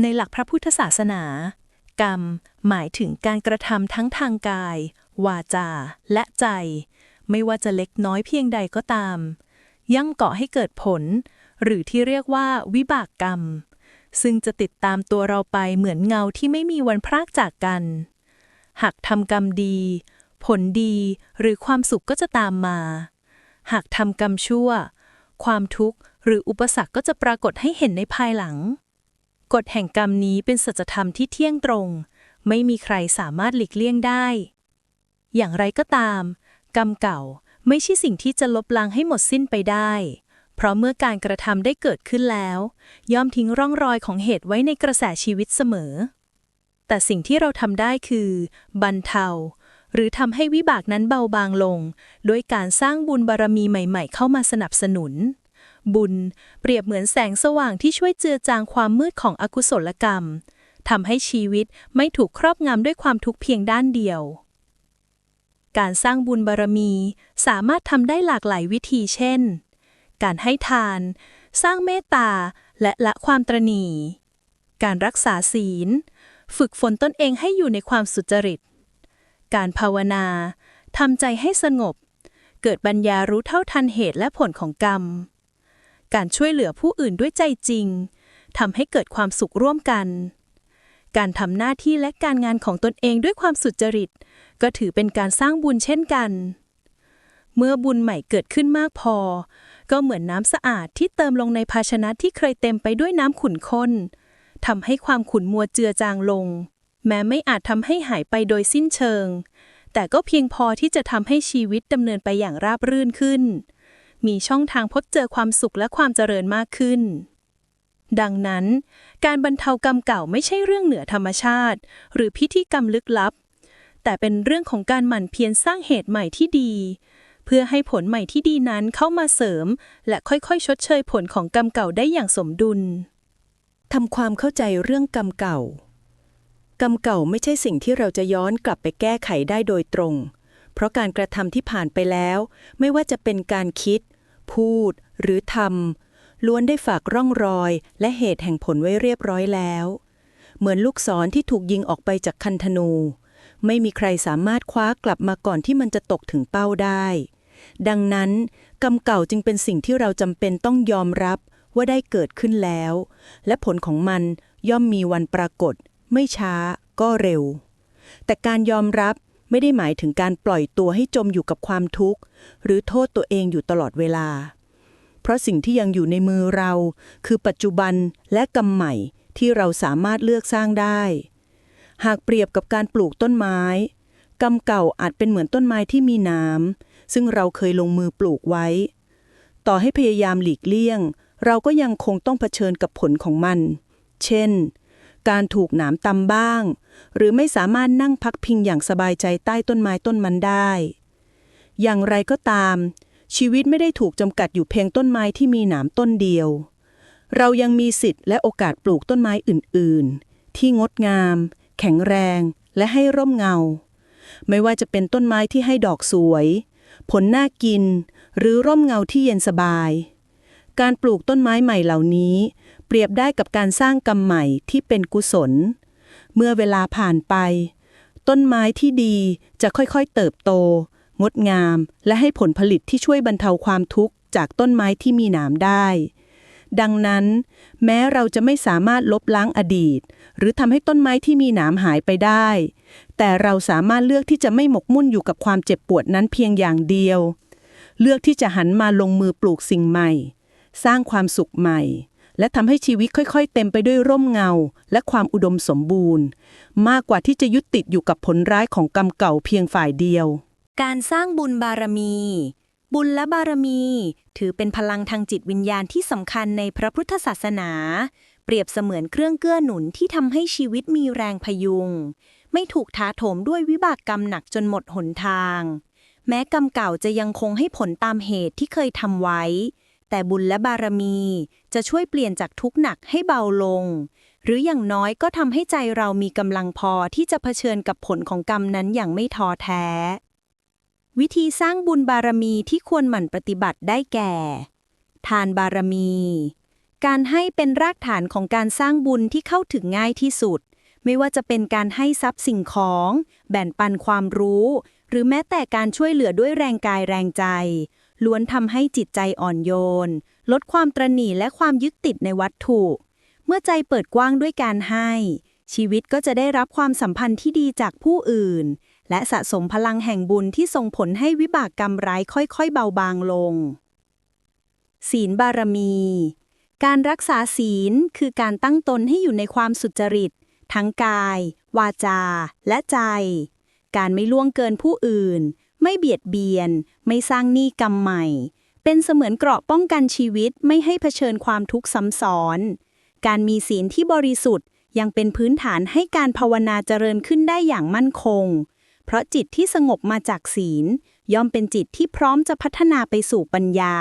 ในหลักพระพุทธศาสนา กรรมหมายถึงการกระทำทั้งทางกาย วาจา และใจ ไม่ว่าจะเล็กน้อยเพียงใดก็ตามย่ำก่อให้เกิดผล หรือที่เรียกว่าวิบากกรรม ซึ่งจะติดตามตัวเราไปเหมือนเงาที่ไม่มีวันพรากจากกัน หากทำกรรมดี ผลดีหรือความสุขก็จะตามมา หากทำกรรมชั่ว ความทุกข์หรืออุปสรรคก็จะปรากฏให้เห็นในภายหลัง กฎแห่งกรรมนี้เป็นสัจธรรมที่เที่ยงตรง ไม่มีใครสามารถหลีกเลี่ยงได้ อย่างไรก็ตาม กรรมเก่าไม่ใช่สิ่งที่จะลบล้างให้หมดสิ้นไปได้ เพราะเมื่อการกระทำได้เกิดขึ้นแล้ว ย่อมทิ้งร่องรอยของเหตุไว้ในกระแสชีวิตเสมอ แต่สิ่งที่เราทำได้คือ บรรเทา หรือทำให้วิบากนั้นเบาบางลงด้วยการสร้างบุญบารมีใหม่ ๆ เข้ามาสนับสนุน บุญ เปรียบเหมือนแสงสว่างที่ช่วยเจือจางความมืดของอกุศลกรรมทำให้ชีวิตไม่ถูกครอบงำด้วยความทุกข์เพียงด้านเดียว การสร้างบุญบารมี สามารถทำได้หลากหลายวิธีเช่น การให้ทาน สร้างเมตตา และละความตรณีการรักษาศีล ฝึกฝนตนเองให้อยู่ในความสุจริต การภาวนาทำใจให้สงบ เกิดปัญญารู้เท่าทันเหตุและผลของกรรม การช่วยเหลือผู้อื่นด้วยใจจริงทำให้เกิดความสุขร่วมกัน การทำหน้าที่และการงานของตนเองด้วยความสุจริต ก็ถือเป็นการสร้างบุญเช่นกัน เมื่อบุญใหม่เกิดขึ้นมากพอ ก็เหมือนน้ำสะอาดที่เติมลงในภาชนะที่เคยเต็มไปด้วยน้ำขุ่นข้นทำให้ความขุ่นมัวเจือจางลง แม้ไม่อาจทำให้หายไปโดยสิ้นเชิง แต่ก็เพียงพอที่จะทำให้ชีวิตดำเนินไปอย่างราบรื่นขึ้น มีช่องทางพบเจอความสุขและความเจริญมากขึ้น ดังนั้น การบรรเทากรรมเก่าไม่ใช่เรื่องเหนือธรรมชาติ หรือพิธีกรรมลึกลับ แต่เป็นเรื่องของการหมั่นเพียรสร้างเหตุใหม่ที่ดี เพื่อให้ผลใหม่ที่ดีนั้นเข้ามาเสริม และค่อยๆ ชดเชยผลของกรรมเก่าได้อย่างสมดุลทำความเข้าใจเรื่องกรรมเก่า กรรมเก่าไม่ใช่สิ่งที่เราจะย้อนกลับไปแก้ไขได้โดยตรง เพราะการกระทำที่ผ่านไปแล้ว ไม่ว่าจะเป็นการคิด พูด หรือทำล้วนได้ฝากร่องรอยและเหตุแห่งผลไว้เรียบร้อยแล้ว เหมือนลูกศรที่ถูกยิงออกไปจากคันธนู ไม่มีใครสามารถคว้ากลับมาก่อนที่มันจะตกถึงเป้าได้ ดังนั้น กรรมเก่าจึงเป็นสิ่งที่เราจำเป็นต้องยอมรับว่าได้เกิดขึ้นแล้ว และผลของมันย่อมมีวันปรากฏ ไม่ช้าก็เร็ว แต่การยอมรับ ไม่ได้หมายถึงการปล่อยตัวให้จมอยู่กับความทุกข์ หรือโทษตัวเองอยู่ตลอดเวลา เพราะสิ่งที่ยังอยู่ในมือเรา คือปัจจุบันและกรรมใหม่ที่เราสามารถเลือกสร้างได้ หากเปรียบกับการปลูกต้นไม้ กรรมเก่าอาจเป็นเหมือนต้นไม้ที่มีน้ำซึ่งเราเคยลงมือปลูกไว้ ต่อให้พยายามหลีกเลี่ยง เราก็ยังคงต้องเผชิญกับผลของมัน เช่น การถูกหนามตำบ้าง หรือไม่สามารถนั่งพักพิงอย่างสบายใจใต้ต้นไม้ต้นมันได้ อย่างไรก็ตาม ชีวิตไม่ได้ถูกจำกัดอยู่เพียงต้นไม้ที่มีหนามต้นเดียว เรายังมีสิทธิ์และโอกาสปลูกต้นไม้อื่น ๆ ที่งดงาม แข็งแรง และให้ร่มเงา ไม่ว่าจะเป็นต้นไม้ที่ให้ดอกสวย ผลน่ากิน หรือร่มเงาที่เย็นสบาย การปลูกต้นไม้ใหม่เหล่านี้ เปรียบได้กับการสร้างกรรมใหม่ที่เป็นกุศล เมื่อเวลาผ่านไป ต้นไม้ที่ดีจะค่อยๆเติบโต งดงาม และให้ผลผลิตที่ช่วยบรรเทาความทุกข์จากต้นไม้ที่มีหนามได้ ดังนั้น แม้เราจะไม่สามารถลบล้างอดีต หรือทำให้ต้นไม้ที่มีหนามหายไปได้ แต่เราสามารถเลือกที่จะไม่หมกมุ่นอยู่กับความเจ็บปวดนั้นเพียงอย่างเดียว เลือกที่จะหันมาลงมือปลูกสิ่งใหม่ สร้างความสุขใหม่ และทำให้ชีวิตค่อย ๆ เต็มไปด้วยร่มเงา และความอุดมสมบูรณ์ มากกว่าที่จะยึดติดอยู่กับผลร้ายของกรรมเก่าเพียงฝ่ายเดียว การสร้างบุญบารมี บุญและบารมี ถือเป็นพลังทางจิตวิญญาณที่สำคัญในพระพุทธศาสนา เปรียบเสมือนเครื่องเกื้อหนุนที่ทำให้ชีวิตมีแรงพยุง ไม่ถูกท้าโถมด้วยวิบากกรรมหนักจนหมดหนทาง แม้กรรมเก่าจะยังคงให้ผลตามเหตุที่เคยทำไว้ แต่บุญและบารมีจะช่วยเปลี่ยนจากทุกข์หนักให้เบาลง หรืออย่างน้อยก็ทำให้ใจเรามีกำลังพอที่จะเผชิญกับผลของกรรมนั้นอย่างไม่ท้อแท้ วิธีสร้างบุญบารมีที่ควรหมั่นปฏิบัติได้แก่ ทานบารมี การให้เป็นรากฐานของการสร้างบุญที่เข้าถึงง่ายที่สุด ไม่ว่าจะเป็นการให้ทรัพย์สิ่งของ แบ่งปันความรู้ หรือแม้แต่การช่วยเหลือด้วยแรงกายแรงใจ ล้วนทำให้จิตใจอ่อนโยน ลดความตระหนี่และความยึดติดในวัตถุ เมื่อใจเปิดกว้างด้วยการให้ ชีวิตก็จะได้รับความสัมพันธ์ที่ดีจากผู้อื่น และสะสมพลังแห่งบุญที่ส่งผลให้วิบากกรรมร้ายค่อยๆ เบาบางลง ศีลบารมี การรักษาศีลคือการตั้งตนให้อยู่ในความสุจริต ทั้งกาย วาจา และใจ การไม่ล่วงเกินผู้อื่น ไม่เบียดเบียน ไม่สร้างหนี้กรรมใหม่ เป็นเสมือนเกราะป้องกันชีวิตไม่ให้เผชิญความทุกข์ซ้ำซ้อน การมีศีลที่บริสุทธิ์ยังเป็นพื้นฐานให้การภาวนาเจริญขึ้นได้อย่างมั่นคง เพราะจิตที่สงบมาจากศีล ย่อมเป็นจิตที่พร้อมจะพัฒนาไปสู่ปัญญา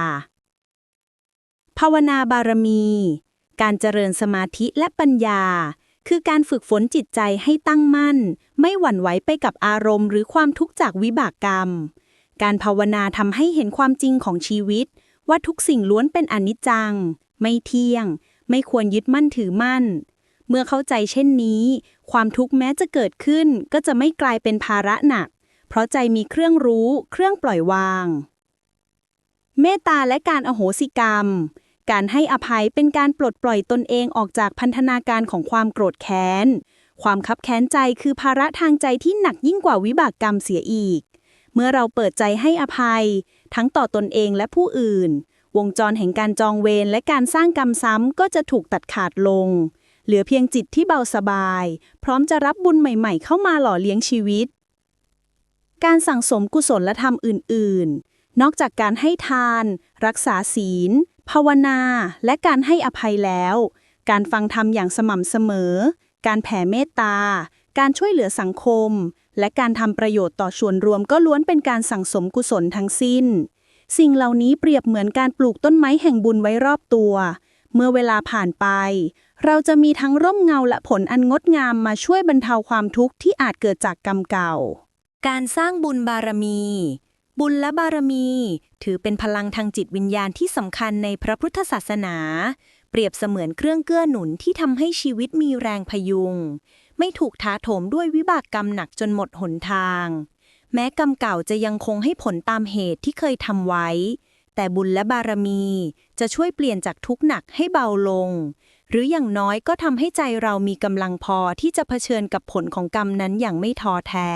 ภาวนาบารมี การเจริญสมาธิและปัญญา คือการฝึกฝนจิตใจให้ตั้งมั่น ไม่หวั่นไหวไปกับอารมณ์ หรือความทุกข์จากวิบากกรรม การภาวนาทำให้เห็นความจริงของชีวิต ว่าทุกสิ่งล้วนเป็นอนิจจัง ไม่เที่ยง ไม่ควรยึดมั่นถือมั่น เมื่อเข้าใจเช่นนี้ ความทุกข์แม้จะเกิดขึ้น ก็จะไม่กลายเป็นภาระหนัก เพราะใจมีเครื่องรู้ เครื่องปล่อยวาง เมตตาและการอโหสิกรรม การให้อภัยเป็นการปลดปล่อยตนเองออกจากพันธนาการของความโกรธแค้น ความคับแค้นใจคือภาระทางใจที่หนักยิ่งกว่าวิบากกรรมเสียอีก เมื่อเราเปิดใจให้อภัย ทั้งต่อตนเองและผู้อื่น วงจรแห่งการจองเวรและการสร้างกรรมซ้ำก็จะถูกตัดขาดลง เหลือเพียงจิตที่เบาสบาย พร้อมจะรับบุญใหม่ๆ เข้ามาหล่อเลี้ยงชีวิต การสั่งสมกุศลธรรมอื่น ๆนอกจากการให้ทาน รักษาศีล ภาวนาและการให้อภัยแล้ว การฟังธรรมอย่างสม่ำเสมอ การแผ่เมตตา การช่วยเหลือสังคม และการทำประโยชน์ต่อส่วนรวมก็ล้วนเป็นการสั่งสมกุศลทั้งสิ้น สิ่งเหล่านี้เปรียบเหมือนการปลูกต้นไม้แห่งบุญไว้รอบตัว เมื่อเวลาผ่านไป เราจะมีทั้งร่มเงาและผลอันงดงามมาช่วยบรรเทาความทุกข์ที่อาจเกิดจากกรรมเก่า การสร้างบุญบารมี บุญและบารมี ถือเป็นพลังทางจิตวิญญาณที่สำคัญในพระพุทธศาสนา เปรียบเสมือนเครื่องเกื้อหนุนที่ทำให้ชีวิตมีแรงพยุง ไม่ถูกท้าโถมด้วยวิบากกรรมหนักจนหมดหนทาง แม้กรรมเก่าจะยังคงให้ผลตามเหตุที่เคยทำไว้ แต่บุญและบารมีจะช่วยเปลี่ยนจากทุกข์หนักให้เบาลง หรืออย่างน้อยก็ทำให้ใจเรามีกำลังพอที่จะเผชิญกับผลของกรรมนั้นอย่างไม่ท้อแท้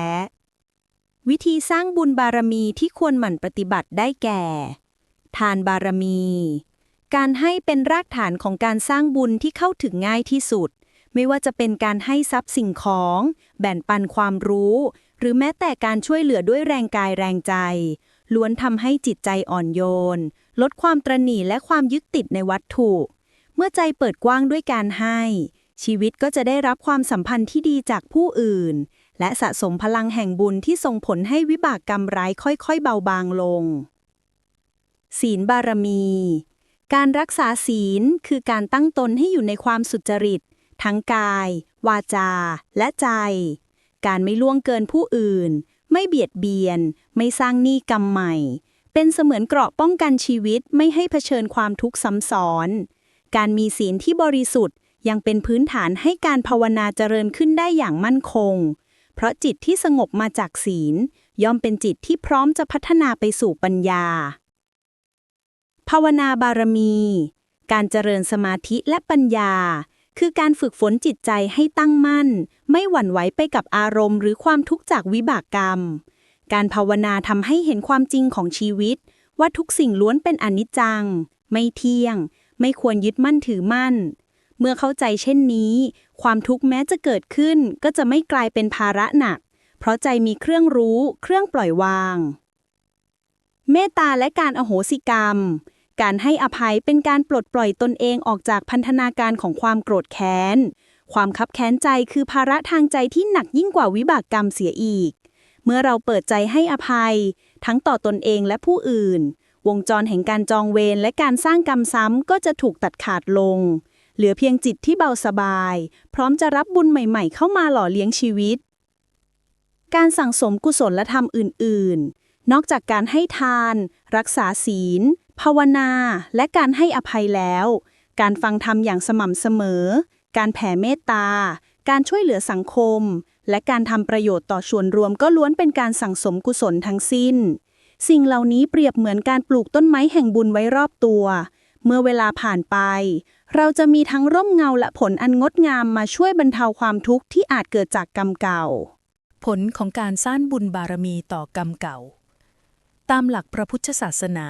วิธีสร้างบุญบารมีที่ควรหมั่นปฏิบัติได้แก่ ทานบารมี การให้เป็นรากฐานของการสร้างบุญที่เข้าถึงง่ายที่สุด ไม่ว่าจะเป็นการให้ทรัพย์สิ่งของ แบ่งปันความรู้ หรือแม้แต่การช่วยเหลือด้วยแรงกายแรงใจ ล้วนทำให้จิตใจอ่อนโยน ลดความตระหนี่และความยึดติดในวัตถุ เมื่อใจเปิดกว้างด้วยการให้ ชีวิตก็จะได้รับความสัมพันธ์ที่ดีจากผู้อื่น และสะสมพลังแห่งบุญที่ส่งผลให้วิบากกรรมร้ายค่อยๆ เบาบางลง ศีลบารมี การรักษาศีลคือการตั้งตนให้อยู่ในความสุจริต ทั้งกาย วาจา และใจ การไม่ล่วงเกินผู้อื่น ไม่เบียดเบียน ไม่สร้างหนี้กรรมใหม่ เป็นเสมือนเกราะป้องกันชีวิตไม่ให้เผชิญความทุกข์ซ้ำซ้อน การมีศีลที่บริสุทธิ์ยังเป็นพื้นฐานให้การภาวนาเจริญขึ้นได้อย่างมั่นคง เพราะจิตที่สงบมาจากศีล ย่อมเป็นจิตที่พร้อมจะพัฒนาไปสู่ปัญญา ภาวนาบารมี การเจริญสมาธิและปัญญา คือการฝึกฝนจิตใจให้ตั้งมั่น ไม่หวั่นไหวไปกับอารมณ์ หรือความทุกข์จากวิบากกรรม การภาวนาทำให้เห็นความจริงของชีวิต ว่าทุกสิ่งล้วนเป็นอนิจจัง ไม่เที่ยง ไม่ควรยึดมั่นถือมั่น เมื่อเข้าใจเช่นนี้ ความทุกข์แม้จะเกิดขึ้น ก็จะไม่กลายเป็นภาระหนัก เพราะใจมีเครื่องรู้ เครื่องปล่อยวาง เมตตาและการอโหสิกรรม การให้อภัยเป็นการปลดปล่อยตนเองออกจากพันธนาการของความโกรธแค้น ความคับแค้นใจคือภาระทางใจที่หนักยิ่งกว่าวิบากกรรมเสียอีก เมื่อเราเปิดใจให้อภัย ทั้งต่อตนเองและผู้อื่น วงจรแห่งการจองเวรและการสร้างกรรมซ้ำก็จะถูกตัดขาดลง เหลือเพียงจิตที่เบาสบาย พร้อมจะรับบุญใหม่ๆ เข้ามาหล่อเลี้ยงชีวิต การสั่งสมกุศลธรรมอื่น ๆ นอกจากการให้ทาน รักษาศีล ภาวนา และการให้อภัยแล้ว การฟังธรรมอย่างสม่ำเสมอ การแผ่เมตตา การช่วยเหลือสังคม และการทำประโยชน์ต่อส่วนรวมก็ล้วนเป็นการสั่งสมกุศลทั้งสิ้น สิ่งเหล่านี้เปรียบเหมือนการปลูกต้นไม้แห่งบุญไว้รอบตัว เมื่อเวลาผ่านไป เราจะมีทั้งร่มเงาและผลอันงดงามมาช่วยบรรเทาความทุกข์ที่อาจเกิดจากกรรมเก่า ผลของการสร้างบุญบารมีต่อกรรมเก่า ตามหลักพระพุทธศาสนา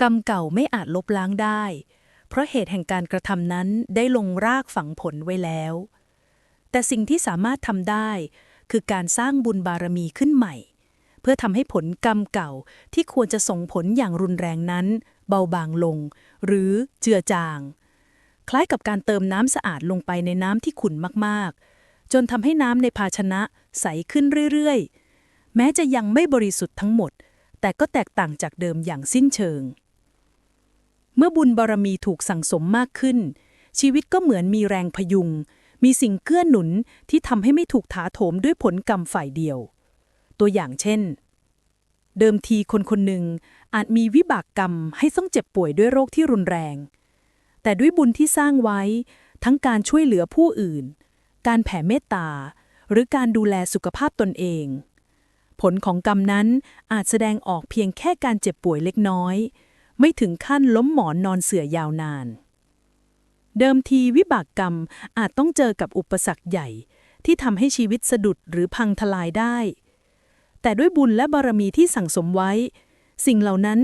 กรรมเก่าไม่อาจลบล้างได้ เพราะเหตุแห่งการกระทำนั้นได้ลงรากฝังผลไว้แล้ว แต่สิ่งที่สามารถทำได้ คือการสร้างบุญบารมีขึ้นใหม่ เพื่อทำให้ผลกรรมเก่าที่ควรจะส่งผลอย่างรุนแรงนั้น เบาบางลง หรือเจือจาง คล้ายกับการเติมน้ำสะอาดลงไปในน้ำที่ขุ่นมากๆ จนทำให้น้ำในภาชนะใสขึ้นเรื่อยๆ แม้จะยังไม่บริสุทธิ์ทั้งหมด แต่ก็แตกต่างจากเดิมอย่างสิ้นเชิง เมื่อบุญบารมีถูกสั่งสมมากขึ้น ชีวิตก็เหมือนมีแรงพยุง มีสิ่งเกื้อหนุนที่ทำให้ไม่ถูกถาโถมด้วยผลกรรมฝ่ายเดียว ตัวอย่างเช่นเดิมทีคนคนหนึ่งอาจมีวิบากกรรมให้ต้องเจ็บป่วยด้วยโรคที่รุนแรง แต่ด้วยบุญที่สร้างไว้ ทั้งการช่วยเหลือผู้อื่น การแผ่เมตตา หรือการดูแลสุขภาพตนเอง ผลของกรรมนั้นอาจแสดงออกเพียงแค่การเจ็บป่วยเล็กน้อย ไม่ถึงขั้นล้มหมอนนอนเสื่อยาวนาน เดิมทีวิบากกรรมอาจต้องเจอกับอุปสรรคใหญ่ ที่ทำให้ชีวิตสะดุดหรือพังทลายได้ แต่ด้วยบุญและบารมีที่สั่งสมไว้ สิ่งเหล่านั้น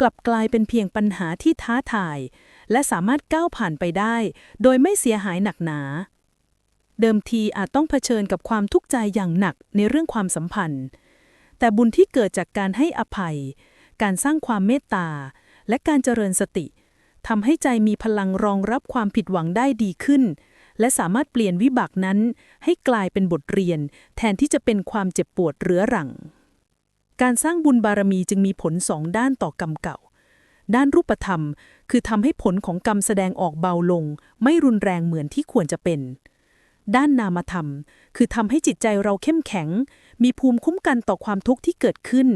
กลับกลายเป็นเพียงปัญหาที่ท้าทาย และสามารถก้าวผ่านไปได้ โดยไม่เสียหายหนักหนา เดิมทีอาจต้องเผชิญกับความทุกข์ใจอย่างหนักในเรื่องความสัมพันธ์ แต่บุญที่เกิดจากการให้อภัย การสร้างความเมตตา และการเจริญสติทำให้ใจมีพลังรองรับความผิดหวังได้ดีขึ้น และสามารถเปลี่ยนวิบากนั้น ให้กลายเป็นบทเรียน แทนที่จะเป็นความเจ็บปวดเรื้อรัง การสร้างบุญบารมีจึงมีผลสองด้านต่อกรรมเก่า ด้านรูปธรรม คือทำให้ผลของกรรมแสดงออกเบาลง ไม่รุนแรงเหมือนที่ควรจะเป็น ด้านนามธรรม คือทำให้จิตใจเราเข้มแข็ง มีภูมิคุ้มกันต่อความทุกข์ที่เกิดขึ้น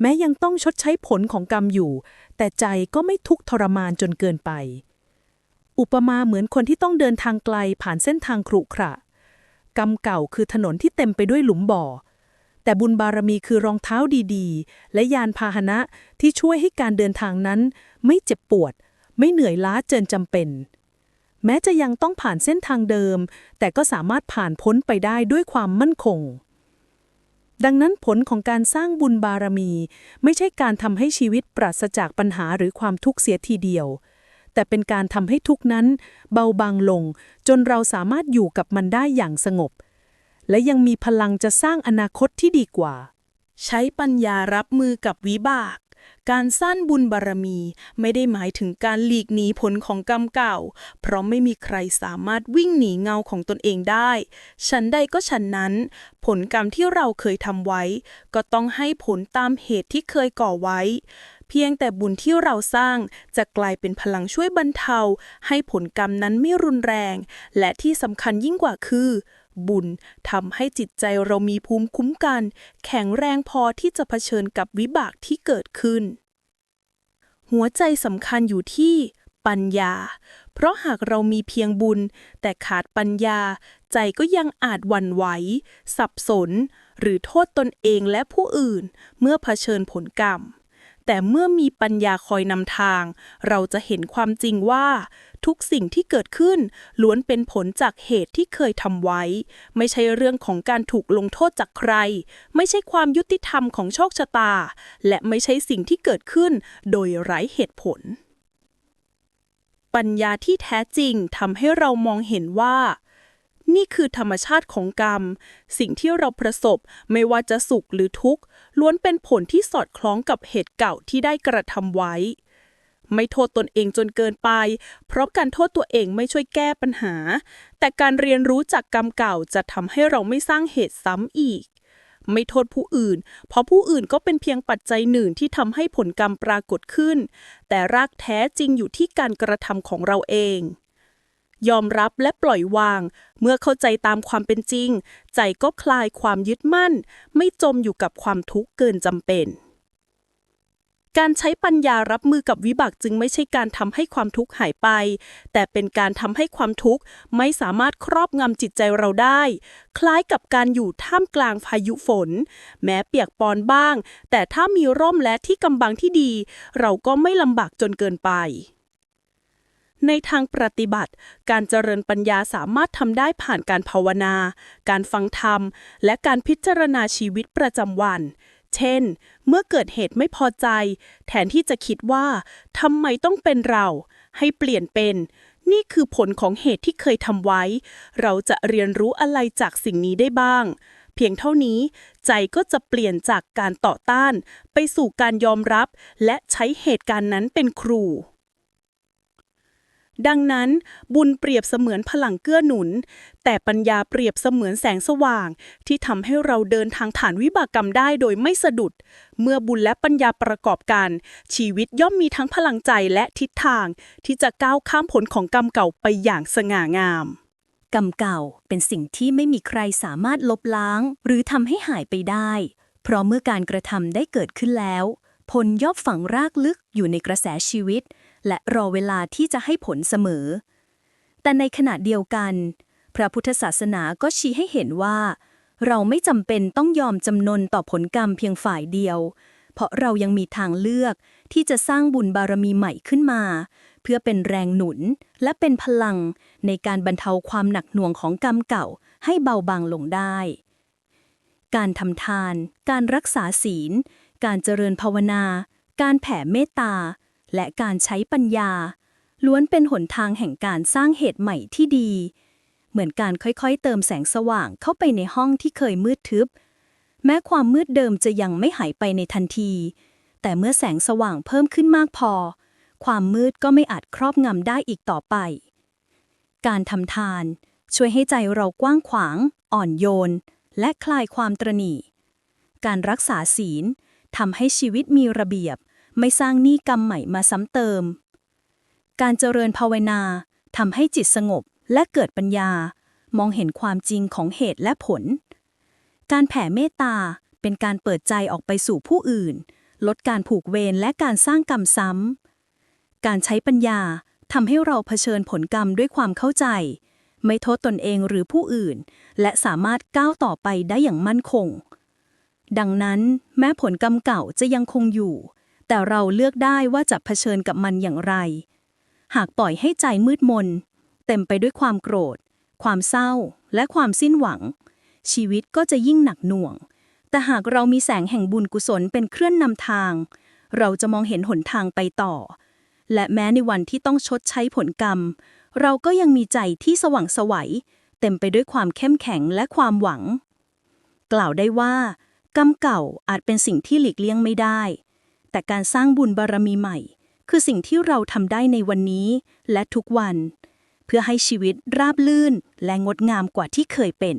แม้ยังต้องชดใช้ผลของกรรมอยู่ แต่ใจก็ไม่ทุกข์ทรมานจนเกินไป อุปมาเหมือนคนที่ต้องเดินทางไกลผ่านเส้นทางขรุขระกรรมเก่าคือถนนที่เต็มไปด้วยหลุมบ่อ แต่บุญบารมีคือรองเท้าดีๆ และยานพาหนะที่ช่วยให้การเดินทางนั้น ไม่เจ็บปวด ไม่เหนื่อยล้าเกินจำเป็น แม้จะยังต้องผ่านเส้นทางเดิม แต่ก็สามารถผ่านพ้นไปได้ด้วยความมั่นคง ดังนั้นผลของการสร้างบุญบารมี ไม่ใช่การทำให้ชีวิตปราศจากปัญหาหรือความทุกข์เสียทีเดียว แต่เป็นการทำให้ทุกนั้น เบาบางลง จนเราสามารถอยู่กับมันได้อย่างสงบ และยังมีพลังจะสร้างอนาคตที่ดีกว่า ใช้ปัญญารับมือกับวิบาก การสร้างบุญบารมีไม่ได้หมายถึงการหลีกหนีผลของกรรมเก่า เพราะไม่มีใครสามารถวิ่งหนีเงาของตนเองได้ ฉันใดก็ฉันนั้น ผลกรรมที่เราเคยทำไว้ ก็ต้องให้ผลตามเหตุที่เคยก่อไว้เพียงแต่บุญที่เราสร้างจะกลายเป็นพลังช่วยบรรเทา ให้ผลกรรมนั้นไม่รุนแรง และที่สำคัญยิ่งกว่าคือ บุญทำให้จิตใจเรามีภูมิคุ้มกัน แข็งแรงพอที่จะเผชิญกับวิบากที่เกิดขึ้น หัวใจสำคัญอยู่ที่ปัญญา เพราะหากเรามีเพียงบุญ แต่ขาดปัญญา ใจก็ยังอาจหวั่นไหว สับสน หรือโทษตนเองและผู้อื่น เมื่อเผชิญผลกรรม แต่เมื่อมีปัญญาคอยนำทาง เราจะเห็นความจริงว่า ทุกสิ่งที่เกิดขึ้น ล้วนเป็นผลจากเหตุที่เคยทำไว้ ไม่ใช่เรื่องของการถูกลงโทษจากใคร ไม่ใช่ความยุติธรรมของโชคชะตา และไม่ใช่สิ่งที่เกิดขึ้น โดยไร้เหตุผล ปัญญาที่แท้จริงทำให้เรามองเห็นว่า นี่คือธรรมชาติของกรรม สิ่งที่เราประสบไม่ว่าจะสุขหรือทุกข์ ล้วนเป็นผลที่สอดคล้องกับเหตุเก่าที่ได้กระทำไว้ ไม่โทษตนเองจนเกินไป เพราะการโทษตัวเองไม่ช่วยแก้ปัญหา แต่การเรียนรู้จากกรรมเก่าจะทำให้เราไม่สร้างเหตุซ้ำอีก ไม่โทษผู้อื่น เพราะผู้อื่นก็เป็นเพียงปัจจัยหนึ่งที่ทำให้ผลกรรมปรากฏขึ้น แต่รากแท้จริงอยู่ที่การกระทำของเราเอง ยอมรับและปล่อยวาง เมื่อเข้าใจตามความเป็นจริง ใจก็คลายความยึดมั่น ไม่จมอยู่กับความทุกข์เกินจำเป็น การใช้ปัญญารับมือกับวิบากจึงไม่ใช่การทำให้ความทุกข์หายไป แต่เป็นการทำให้ความทุกข์ไม่สามารถครอบงำจิตใจเราได้ คล้ายกับการอยู่ท่ามกลางพายุฝน แม้เปียกปอนบ้าง แต่ถ้ามีร่มและที่กำบังที่ดี เราก็ไม่ลำบากจนเกินไป ในทางปฏิบัติ การเจริญปัญญาสามารถทำได้ผ่านการภาวนา การฟังธรรม และการพิจารณาชีวิตประจำวัน เช่น เมื่อเกิดเหตุไม่พอใจ แทนที่จะคิดว่าทำไมต้องเป็นเรา ให้เปลี่ยนเป็น นี่คือผลของเหตุที่เคยทำไว้ เราจะเรียนรู้อะไรจากสิ่งนี้ได้บ้างเพียงเท่านี้ใจก็จะเปลี่ยนจากการต่อต้าน ไปสู่การยอมรับ และใช้เหตุการณ์นั้นเป็นครู ดังนั้นบุญเปรียบเสมือนพลังเกื้อหนุน แต่ปัญญาเปรียบเสมือนแสงสว่าง ที่ทำให้เราเดินทางฐานวิบากกรรมได้โดยไม่สะดุด เมื่อบุญและปัญญาประกอบกัน ชีวิตย่อมมีทั้งพลังใจและทิศทาง ที่จะก้าวข้ามผลของกรรมเก่าไปอย่างสง่างาม กรรมเก่าเป็นสิ่งที่ไม่มีใครสามารถลบล้าง หรือทำให้หายไปได้ เพราะเมื่อการกระทำได้เกิดขึ้นแล้ว ผลย่อมฝังรากลึกอยู่ในกระแสชีวิต และรอเวลาที่จะให้ผลเสมอ แต่ในขณะเดียวกัน พระพุทธศาสนาก็ชี้ให้เห็นว่า เราไม่จำเป็นต้องยอมจำนนต่อผลกรรมเพียงฝ่ายเดียว เพราะเรายังมีทางเลือกที่จะสร้างบุญบารมีใหม่ขึ้นมา เพื่อเป็นแรงหนุนและเป็นพลังในการบรรเทาความหนักหน่วงของกรรมเก่าให้เบาบางลงได้ การทำทาน การรักษาศีล การเจริญภาวนา การแผ่เมตตา และการใช้ปัญญา ล้วนเป็นหนทางแห่งการสร้างเหตุใหม่ที่ดี เหมือนการค่อยๆ เติมแสงสว่างเข้าไปในห้องที่เคยมืดทึบ แม้ความมืดเดิมจะยังไม่หายไปในทันที แต่เมื่อแสงสว่างเพิ่มขึ้นมากพอ ความมืดก็ไม่อาจครอบงำได้อีกต่อไป การทำทาน ช่วยให้ใจเรากว้างขวาง อ่อนโยน และคลายความตรณีการรักษาศีลทำให้ชีวิตมีระเบียบ ไม่สร้างหนี้กรรมใหม่มาซ้ำเติม การเจริญภาวนาทำให้จิตสงบและเกิดปัญญา มองเห็นความจริงของเหตุและผล การแผ่เมตตาเป็นการเปิดใจออกไปสู่ผู้อื่น ลดการผูกเวรและการสร้างกรรมซ้ำ การใช้ปัญญาทำให้เราเผชิญผลกรรมด้วยความเข้าใจ ไม่โทษตนเองหรือผู้อื่น และสามารถก้าวต่อไปได้อย่างมั่นคง ดังนั้นแม้ผลกรรมเก่าจะยังคงอยู่ แต่เราเลือกได้ว่าจะเผชิญกับมันอย่างไร หากปล่อยให้ใจมืดมน เต็มไปด้วยความโกรธ ความเศร้า และความสิ้นหวัง ชีวิตก็จะยิ่งหนักหน่วง แต่หากเรามีแสงแห่งบุญกุศลเป็นเครื่องนำทาง เราจะมองเห็นหนทางไปต่อ และแม้ในวันที่ต้องชดใช้ผลกรรม เราก็ยังมีใจที่สว่างไสวัยเต็มไปด้วยความเข้มแข็งและความหวัง กล่าวได้ว่า กรรมเก่าอาจเป็นสิ่งที่หลีกเลี่ยงไม่ได้ แต่การสร้างบุญบารมีใหม่ คือสิ่งที่เราทำได้ในวันนี้และทุกวัน เพื่อให้ชีวิตราบลื่นและงดงามกว่าที่เคยเป็น